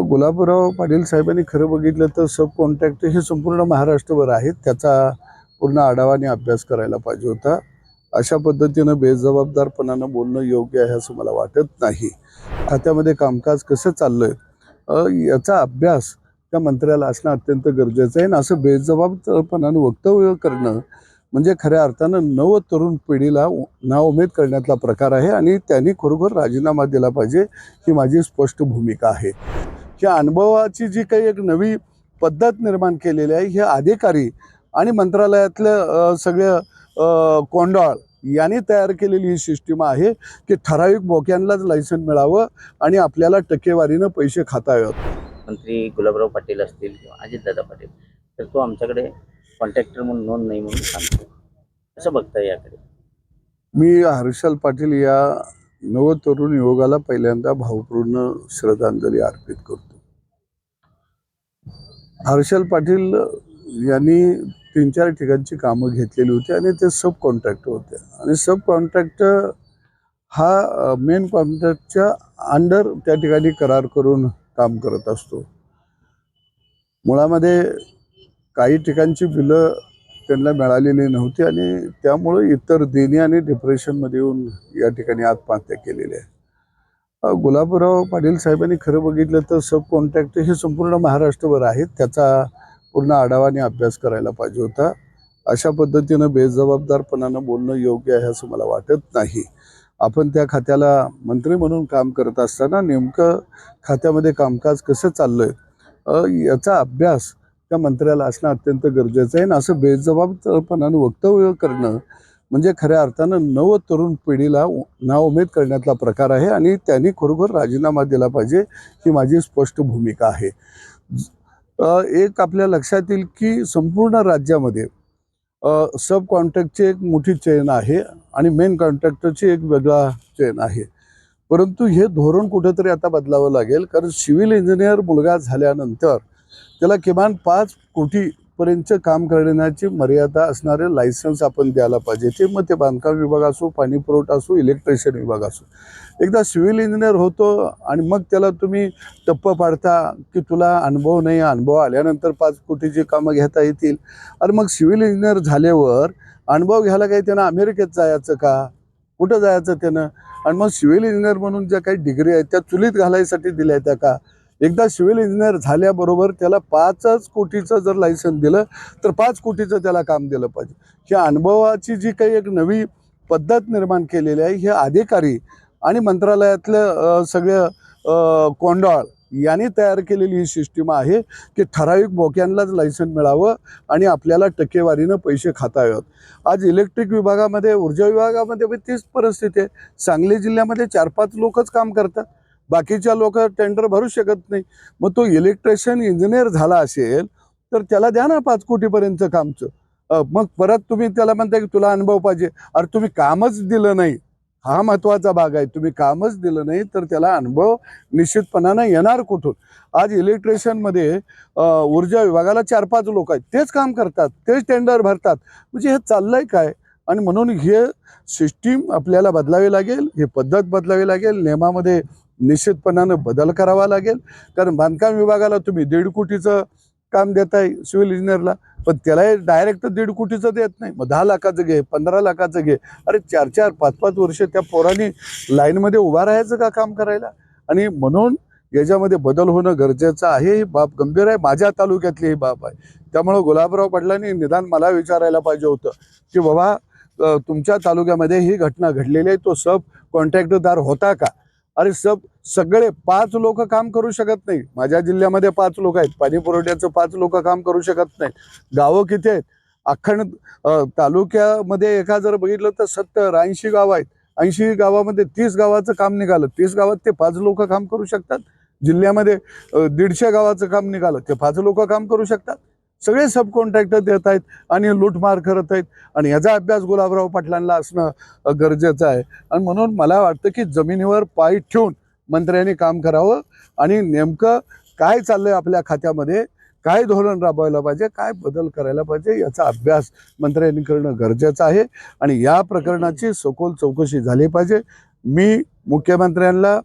गुलाबराव पाटील साहेबांनी खरं बघितलं तर सब कॉन्टॅक्ट हे संपूर्ण महाराष्ट्रभर आहेत. त्याचा पूर्ण आढावाने अभ्यास करायला पाहिजे होता. अशा पद्धतीनं बेजबाबदारपणानं बोलणं योग्य आहे असं मला वाटत नाही. खात्यामध्ये कामकाज कसं चाललंय? आहे याचा अभ्यास त्या मंत्र्याला असणं अत्यंत गरजेचं आहे आणि असं बेजबाबदारपणानं वक्तव्य करणं म्हणजे खऱ्या अर्थानं नव तरुण पिढीला नाउमेद करण्यातला प्रकार आहे आणि त्यांनी खरोखर राजीनामा दिला पाहिजे ही माझी स्पष्ट भूमिका आहे. या अनुभवाची जी काही एक नवी पद्धत निर्माण केलेली आहे हे अधिकारी आणि मंत्रालयातल्या सगळ्या अ, कोंडाळ यांनी तयार केलेली ही सिस्टीम आहे की ठराविक बोक्यांनाच लायसन मिळावं आणि आपल्याला टक्केवारीनं पैसे खाता यावेत मंत्री गुलाबराव पाटील असतील किंवा अजितदादा पाटील तर तो आमच्याकडे कॉन्ट्रॅक्टर म्हणून नोंद नाही म्हणून सांगतो. कसं बघताय याकडे? मी हर्षल पाटील या नवतरुण युवकाला पहिल्यांदा भावपूर्ण श्रद्धांजली अर्पित करतो. हर्षल पाटील यांनी तीन चार ठिकाणची कामं घेतलेली होती आणि ते सब कॉन्ट्रॅक्टर होते. आणि सब कॉन्ट्रॅक्टर हा मेन कॉन्ट्रॅक्टच्या अंडर त्या ठिकाणी करार करून काम करत असतो. मुळामध्ये काही ठिकाणची बिलं त्यांना मिळालेली नव्हती आणि त्यामुळे इतर देणी आणि डिप्रेशनमध्ये येऊन या ठिकाणी आत्महत्या केलेली आहे. गुलाबराव पाटील साहेबांनी खरं बघितलं तर सब कॉन्ट्रॅक्ट हे संपूर्ण महाराष्ट्रभर आहेत. त्याचा पूर्ण आढावाने अभ्यास करायला पाहिजे होता. अशा पद्धतीनं बेजबाबदारपणानं बोलणं योग्य आहे असं मला वाटत नाही. आपण त्या खात्याला मंत्री म्हणून काम करत असताना नेमकं खात्यामध्ये कामकाज कसं चाललं आहे याचा अभ्यास त्या मंत्र्याला असणं अत्यंत गरजेचं आहे आणि असं बेजबाबदारपणानं वक्तव्य करणं म्हणजे खऱ्या अर्थानं नव तरुण पिढीला नाउमेद करण्यातला प्रकार आहे आणि त्यांनी खरोखर राजीनामा दिला पाहिजे ही माझी स्पष्ट भूमिका आहे. एक आपल्या लक्षात येईल की संपूर्ण राज्यामध्ये सब कॉन्ट्रॅक्टची एक मोठी चेन आहे आणि मेन कॉन्ट्रॅक्टरची एक वेगळा चेन आहे. परंतु हे धोरण कुठेतरी आता बदलावं लागेल कारण सिव्हिल इंजिनियर मुलगा झाल्यानंतर त्याला किमान पाच कोटी कोटीपर्यंतचं काम करण्याची मर्यादा असणारे लायसन्स आपण द्यायला पाहिजे. ते मग ते बांधकाम विभाग असो पाणी पुरवठा असो इलेक्ट्रिशियन विभाग असो. एकदा सिव्हिल इंजिनियर होतो आणि मग त्याला तुम्ही टप्प पाडता की तुला अनुभव नाही अनुभव आल्यानंतर पाच कोटीची कामं घेता येतील. आणि मग सिव्हिल इंजिनियर झाल्यावर अनुभव घ्यायला काही त्यानं अमेरिकेत जायचं का? कुठं जायचं त्यानं? आणि मग सिव्हिल इंजिनियर म्हणून ज्या काही डिग्री आहेत त्या चुलीत घालायसाठी दिल्या त्या का? एकदा सिव्हिल इंजिनियर झाल्याबरोबर त्याला पाचच कोटीचं जर लायसन दिलं तर पाच कोटीचं त्याला काम दिलं पाहिजे. ह्या अनुभवाची जी काही एक नवी पद्धत निर्माण केलेली आहे हे अधिकारी आणि मंत्रालयातल्या सगळं सगळ्या कोंडाळ यांनी तयार केलेली ही सिस्टीम आहे की ठराविक बोक्यांनाच लायसन मिळावं आणि आपल्याला टक्केवारीनं पैसे खाता यावेत आज इलेक्ट्रिक विभागामध्ये ऊर्जा विभागामध्ये तीच परिस्थिती आहे. सांगली जिल्ह्यामध्ये चार पाच लोकच काम करतात. बाकीच्या लोक टेंडर भरू शकत नाही. मग तो इलेक्ट्रिशियन इंजिनियर झाला असेल तर त्याला द्या ना पाच कोटीपर्यंतचं कामचं. मग परत तुम्ही त्याला म्हणता की तुला अनुभव पाहिजे. अरे तुम्ही कामच दिलं नाही. हा महत्त्वाचा भाग आहे. तुम्ही कामच दिलं नाही तर त्याला अनुभव निश्चितपणानं येणार कुठून? आज इलेक्ट्रिशियनमध्ये ऊर्जा विभागाला चार पाच लोक आहेत. तेच काम करतात. तेच टेंडर भरतात. म्हणजे हे चाललंय काय? आणि म्हणून हे सिस्टीम आपल्याला बदलावी लागेल ही पद्धत बदलावी लागेल. नियमामध्ये निश्चितपणानं बदल करावा लागेल. कारण बांधकाम विभागाला तुम्ही दीड कोटीचं काम देताय सिव्हिल इंजिनियरला पण त्याला डायरेक्ट दीड कोटीचं देत नाही. मग दहा लाखाचं घे पंधरा लाखाचं घे. अरे चार चार पाच पाच वर्ष त्या पोरांनी लाईनमध्ये उभा राहायचं का काम करायला? आणि म्हणून याच्यामध्ये बदल होणं गरजेचं आहे. ही बाब गंभीर आहे. माझ्या तालुक्यातली ही बाब आहे. त्यामुळं गुलाबराव पाटलांनी निदान मला विचारायला पाहिजे होतं की बाबा तुमच्या तालुक्यामध्ये ही घटना घडलेली आहे. तो सब कॉन्ट्रॅक्टरदार होता का? अरे सब सगळे पाच लोक काम करू शकत नाही. माझ्या जिल्ह्यामध्ये पाच लोक आहेत. पाणी पुरवठ्याचं पाच लोक काम करू शकत नाही गावं किती आहेत? अखंड तालुक्यामध्ये एका जर बघितलं तर सत्तर ऐंशी गावं आहेत. ऐंशी गावामध्ये तीस गावाचं काम निघालं. तीस गावात ते पाच लोक काम करू शकतात. जिल्ह्यामध्ये दीडशे गावाचं काम निघालं. ते पाच लोक काम करू शकतात. सगळे सब कॉन्ट्रॅक्टर देत आहेत आणि लूटमार करत आहेत. आणि याचा अभ्यास गुलाबराव पाटलांना असणं गरजेचं आहे. आणि म्हणून मला वाटतं की जमिनीवर पाय ठेवून मंत्र्यांनी काम करावं आणि नेमकं काय चाललंय आपल्या खात्यामध्ये काय धोरण राबवायला पाहिजे काय बदल करायला पाहिजे याचा अभ्यास मंत्र्यांनी करणं गरजेचं आहे. आणि या प्रकरणाची सखोल चौकशी झाली पाहिजे. मी मुख्यमंत्र्यांना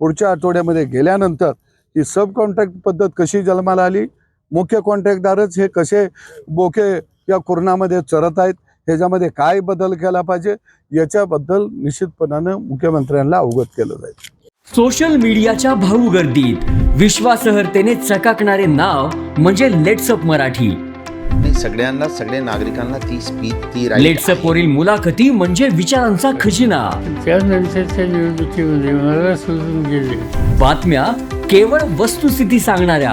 पुढच्या आठवड्यामध्ये गेल्यानंतर ही सब कॉन्ट्रॅक्ट पद्धत कशी जन्माला आली मुख्य कॉन्ट्रॅक्टदारच हे कसे बोके या कुरणामध्ये चरत आहेत ह्याच्यामध्ये काय बदल केला पाहिजे याच्याबद्दल निश्चितपणानं मुख्यमंत्र्यांना अवगत केलं जाईल. सोशल मीडियाच्या भाऊ गर्दीत विश्वासहर्तेने चकाकणारे नाव म्हणजे लेट्सअप मराठी. सगळ्यांना सगळ्या नागरिकांना ती स्पीच ती लेट्सअप वरील मुलाखती म्हणजे विचारांचा खजिना. त्यानंतरच्या निवडणुकीमध्ये मला सोडून गेले. बातम्या केवळ वस्तुस्थिती सांगणाऱ्या.